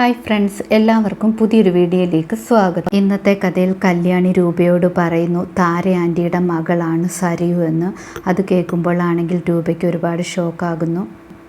Hi friends എല്ലാവർക്കും പുതിയൊരു വീഡിയോയിലേക്ക് സ്വാഗതം. ഇന്നത്തെ കഥയിൽ കല്യാണി രൂപയോട് പറയുന്നു താര ആന്റിയുടെ മകളാണ് സരിയു എന്ന്. അത് കേൾക്കുമ്പോഴാണെങ്കിൽ രൂപയ്ക്ക് ഒരുപാട് ഷോക്കാകുന്നു.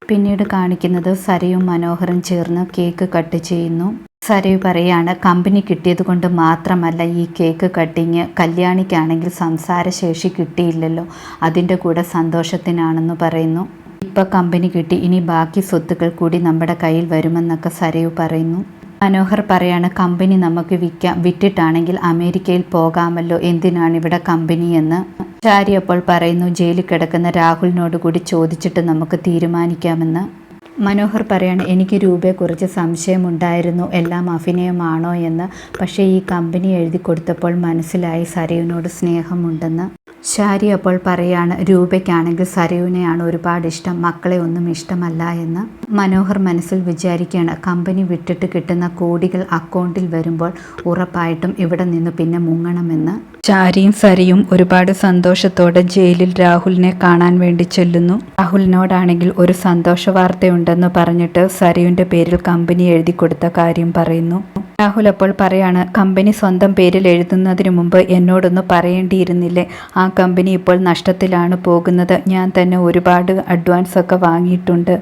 പിന്നീട് കാണിക്കുന്നത് സരിയും മനോഹരം ചേർന്ന് കേക്ക് കട്ട് ചെയ്യുന്നു. സരയു പറയാണ് കമ്പനി കിട്ടിയത് കൊണ്ട് മാത്രമല്ല ഈ കേക്ക് കട്ടിങ് കല്യാണിക്കാണെങ്കിൽ സംസാരശേഷി കിട്ടിയില്ലല്ലോ അതിന്റെ കൂടെ സന്തോഷത്തിനാണെന്ന് പറയുന്നു. ഇപ്പം കമ്പനി കിട്ടി. ഇനി ബാക്കി സ്വത്തുക്കൾ കൂടി നമ്മുടെ കയ്യിൽ വരുമെന്നൊക്കെ സരയു പറയുന്നു. മനോഹർ പറയാണ് കമ്പനി നമുക്ക് വിൽക്കാം വിറ്റിട്ടാണെങ്കിൽ അമേരിക്കയിൽ പോകാമല്ലോ. എന്തിനാണ് ഇവിടെ കമ്പനി എന്ന്? ചാരി അപ്പോൾ പറയുന്നു ജയിലിൽ കിടക്കുന്ന രാഹുലിനോട് കൂടി ചോദിച്ചിട്ട് നമുക്ക് തീരുമാനിക്കാമെന്ന്. മനോഹർ പറയാണ് എനിക്ക് രൂപയെ രൂപയെക്കുറിച്ച് സംശയമുണ്ടായിരുന്നു. എല്ലാം അഭിനയമാണോ എന്ന്. പക്ഷേ ഈ കമ്പനി എഴുതി കൊടുത്തപ്പോൾ മനസ്സിലായി സരയുവിനോട് സ്നേഹമുണ്ടെന്ന്. ശാരി അപ്പോൾ പറയാണ് രൂപയ്ക്കാണെങ്കിൽ സരയുവിനെയാണ് ഒരുപാട് ഇഷ്ടം മക്കളെ ഒന്നും ഇഷ്ടമല്ല എന്ന് മനോഹർ മനസ്സിൽ വിചാരിക്കുകയാണ്. കമ്പനി വിട്ടിട്ട് കിട്ടുന്ന കോടികൾ അക്കൗണ്ടിൽ വരുമ്പോൾ ഉറപ്പായിട്ടും ഇവിടെ നിന്ന് പിന്നെ മുങ്ങണമെന്ന് ചാരിയും സരിയും ഒരുപാട് സന്തോഷത്തോടെ ജയിലിൽ രാഹുലിനെ കാണാൻ വേണ്ടി ചെല്ലുന്നു. രാഹുലിനോടാണെങ്കിൽ ഒരു സന്തോഷ വാർത്തയുണ്ടെന്ന് പറഞ്ഞിട്ട് സരിയുടെ പേരിൽ കമ്പനി എഴുതി കൊടുത്ത കാര്യം പറയുന്നു. രാഹുൽ അപ്പോൾ പറയാണ് കമ്പനി സ്വന്തം പേരിൽ എഴുതുന്നതിന് മുമ്പ് എന്നോടൊന്ന് പറയേണ്ടിയിരുന്നില്ലേ? ആ കമ്പനി ഇപ്പോൾ നഷ്ടത്തിലാണ് പോകുന്നത്. ഞാൻ തന്നെ ഒരുപാട് അഡ്വാൻസ് ഒക്കെ വാങ്ങിയിട്ടുണ്ട്.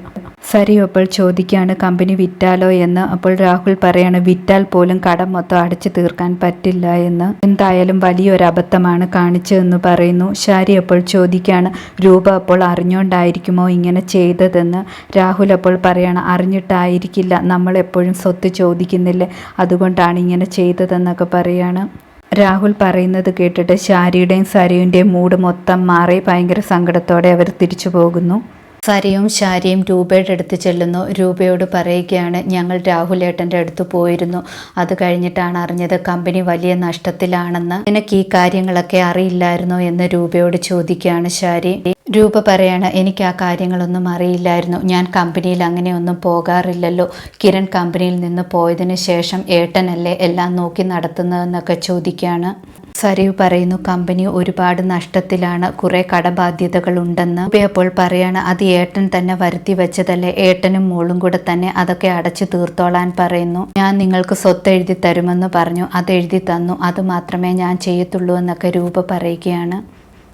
സരി അപ്പോൾ ചോദിക്കുകയാണ് കമ്പനി വിറ്റാലോ എന്ന്. അപ്പോൾ രാഹുൽ പറയാണ് വിറ്റാൽ പോലും കടം മൊത്തം അടച്ചു തീർക്കാൻ പറ്റില്ല എന്ന്. എന്തായാലും വലിയൊരു അബദ്ധമാണ് കാണിച്ചതെന്ന് പറയുന്നു. ശാരി അപ്പോൾ ചോദിക്കുകയാണ് രൂപ അപ്പോൾ അറിഞ്ഞുകൊണ്ടായിരിക്കുമോ ഇങ്ങനെ ചെയ്തതെന്ന്? രാഹുൽ അപ്പോൾ പറയാണ് അറിഞ്ഞിട്ടായിരിക്കില്ല. നമ്മൾ എപ്പോഴും സ്വത്ത് ചോദിക്കുന്നില്ലേ? അതുകൊണ്ടാണ് ഇങ്ങനെ ചെയ്തതെന്നൊക്കെ പറയാണ്. രാഹുൽ പറയുന്നത് കേട്ടിട്ട് ശാരിയുടെയും സരയുടെയും മൂഡ് മൊത്തം മാറി. ഭയങ്കര സങ്കടത്തോടെ അവർ തിരിച്ചു പോകുന്നു. സരയും ശാരിയും രൂപയുടെ അടുത്ത് ചെല്ലുന്നു. രൂപയോട് പറയുകയാണ് ഞങ്ങൾ രാഹുലേട്ടന്റെ അടുത്ത് പോയിരുന്നു. അത് കഴിഞ്ഞിട്ടാണ് അറിഞ്ഞത് കമ്പനി വലിയ നഷ്ടത്തിലാണെന്ന്. എനിക്ക് ഈ കാര്യങ്ങളൊക്കെ അറിയില്ലായിരുന്നു? എന്ന് രൂപയോട് ചോദിക്കുകയാണ് ശാരി. രൂപ പറയാണ് എനിക്ക് ആ കാര്യങ്ങളൊന്നും അറിയില്ലായിരുന്നു. ഞാൻ കമ്പനിയിൽ അങ്ങനെയൊന്നും പോകാറില്ലല്ലോ. കിരൺ കമ്പനിയിൽ നിന്ന് പോയതിന് ശേഷം ഏട്ടനല്ലേ എല്ലാം നോക്കി നടത്തുന്നതെന്നൊക്കെ ചോദിക്കുകയാണ്. സരീവ് പറയുന്നു കമ്പനി ഒരുപാട് നഷ്ടത്തിലാണ്. കുറേ കടബാധ്യതകൾ ഉണ്ടെന്ന് അപ്പോൾ പറയാണ് അത് ഏട്ടൻ തന്നെ വരുത്തി വെച്ചതല്ലേ? ഏട്ടനും മോളും കൂടെ തന്നെ അതൊക്കെ അടച്ചു തീർത്തോളാൻ പറയുന്നു. ഞാൻ നിങ്ങൾക്ക് സ്വത്ത് എഴുതി തരുമെന്ന് പറഞ്ഞു അത് എഴുതി തന്നു. അത് മാത്രമേ ഞാൻ ചെയ്യത്തുള്ളൂ എന്നൊക്കെ രൂപ പറയുകയാണ്.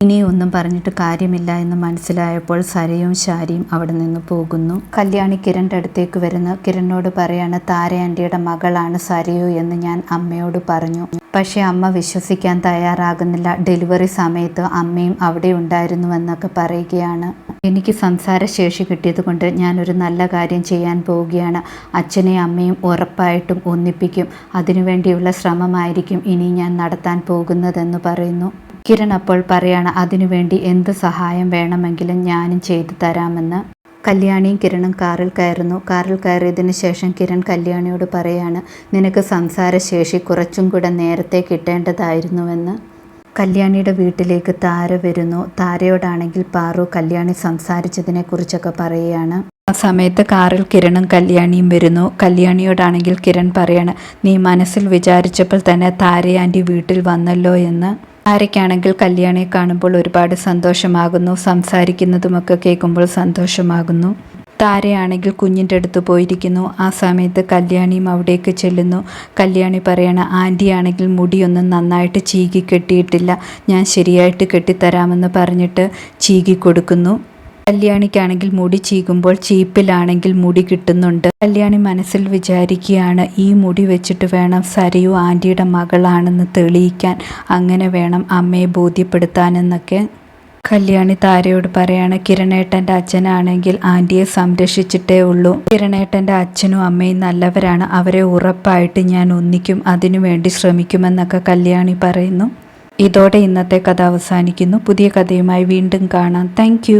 ഇനിയൊന്നും പറഞ്ഞിട്ട് കാര്യമില്ല എന്ന് മനസ്സിലായപ്പോൾ സരയും ശാരിയും അവിടെ നിന്ന് പോകുന്നു. കല്യാണി കിരണിന്റെ അടുത്തേക്ക് വരുന്ന. കിരണിനോട് പറയാണ് താര മകളാണ് സരയു എന്ന് ഞാൻ അമ്മയോട് പറഞ്ഞു. പക്ഷേ അമ്മ വിശ്വസിക്കാൻ തയ്യാറാകുന്നില്ല. ഡെലിവറി സമയത്ത് അമ്മയും അവിടെ ഉണ്ടായിരുന്നുവെന്നൊക്കെ പറയുകയാണ്. എനിക്ക് സംസാരശേഷി കിട്ടിയത് കൊണ്ട് ഞാനൊരു നല്ല കാര്യം ചെയ്യാൻ പോവുകയാണ്. അച്ഛനെയും അമ്മയും ഉറപ്പായിട്ടും ഒന്നിപ്പിക്കും. അതിനുവേണ്ടിയുള്ള ശ്രമമായിരിക്കും ഇനി ഞാൻ നടത്താൻ പോകുന്നതെന്ന് പറയുന്നു. കിരൺ അപ്പോൾ പറയാണ് അതിനുവേണ്ടി എന്ത് സഹായം വേണമെങ്കിലും ഞാനും ചെയ്തു തരാമെന്ന്. കല്യാണിയും കിരണും കാറിൽ കയറുന്നു. കാറിൽ കയറിയതിന് ശേഷം കിരൺ കല്യാണിയോട് പറയാണ് നിനക്ക് സംസാരശേഷി കുറച്ചും കൂടെ നേരത്തെ കിട്ടേണ്ടതായിരുന്നുവെന്ന്. കല്യാണിയുടെ വീട്ടിലേക്ക് താര വരുന്നു. താരയോടാണെങ്കിൽ പാറു കല്യാണി സംസാരിച്ചതിനെക്കുറിച്ചൊക്കെ പറയുകയാണ് ആ സമയത്ത് കാറിൽ കിരണും കല്യാണിയും വരുന്നു. കല്യാണിയോടാണെങ്കിൽ കിരൺ പറയാണ് നീ മനസ്സിൽ വിചാരിച്ചപ്പോൾ തന്നെ താരയാന്റെ വീട്ടിൽ വന്നല്ലോ എന്ന്. ആരൊക്കെയാണെങ്കിൽ കല്യാണിയെ കാണുമ്പോൾ ഒരുപാട് സന്തോഷമാകുന്നു. സംസാരിക്കുന്നതുമൊക്കെ കേൾക്കുമ്പോൾ സന്തോഷമാകുന്നു. താരയാണെങ്കിൽ കുഞ്ഞിന്റെ അടുത്ത് പോയിരിക്കുന്നു. ആ സമയത്ത് കല്യാണിയും അവിടേക്ക് ചെല്ലുന്നു. കല്യാണി പറയണ ആന്റി ആണെങ്കിൽ മുടിയൊന്നും നന്നായിട്ട് ചീകി കെട്ടിയിട്ടില്ല. ഞാൻ ശരിയായിട്ട് കെട്ടിത്തരാമെന്ന് പറഞ്ഞിട്ട് ചീകി കൊടുക്കുന്നു. കല്യാണിക്കാണെങ്കിൽ മുടി ചീകുമ്പോൾ ചീപ്പിലാണെങ്കിൽ മുടി കിട്ടുന്നുണ്ട്. കല്യാണി മനസ്സിൽ വിചാരിക്കുകയാണ് ഈ മുടി വെച്ചിട്ട് വേണം സരയു ആന്റിയുടെ മകളാണെന്ന് തെളിയിക്കാൻ. അങ്ങനെ വേണം അമ്മയെ ബോധ്യപ്പെടുത്താനെന്നൊക്കെ. കല്യാണി താരയോട് പറയാണ് കിരണേട്ടന്റെ അച്ഛനാണെങ്കിൽ ആന്റിയെ സംരക്ഷിച്ചിട്ടേ ഉള്ളൂ. കിരണേട്ടന്റെ അച്ഛനും അമ്മയും നല്ലവരാണ്. അവരെ ഉറപ്പായിട്ട് ഞാൻ ഒന്നിക്കും അതിനു വേണ്ടി ശ്രമിക്കുമെന്നൊക്കെ കല്യാണി പറയുന്നു. ഇതോടെ ഇന്നത്തെ കഥ അവസാനിക്കുന്നു. പുതിയ കഥയുമായി വീണ്ടും കാണാം. താങ്ക്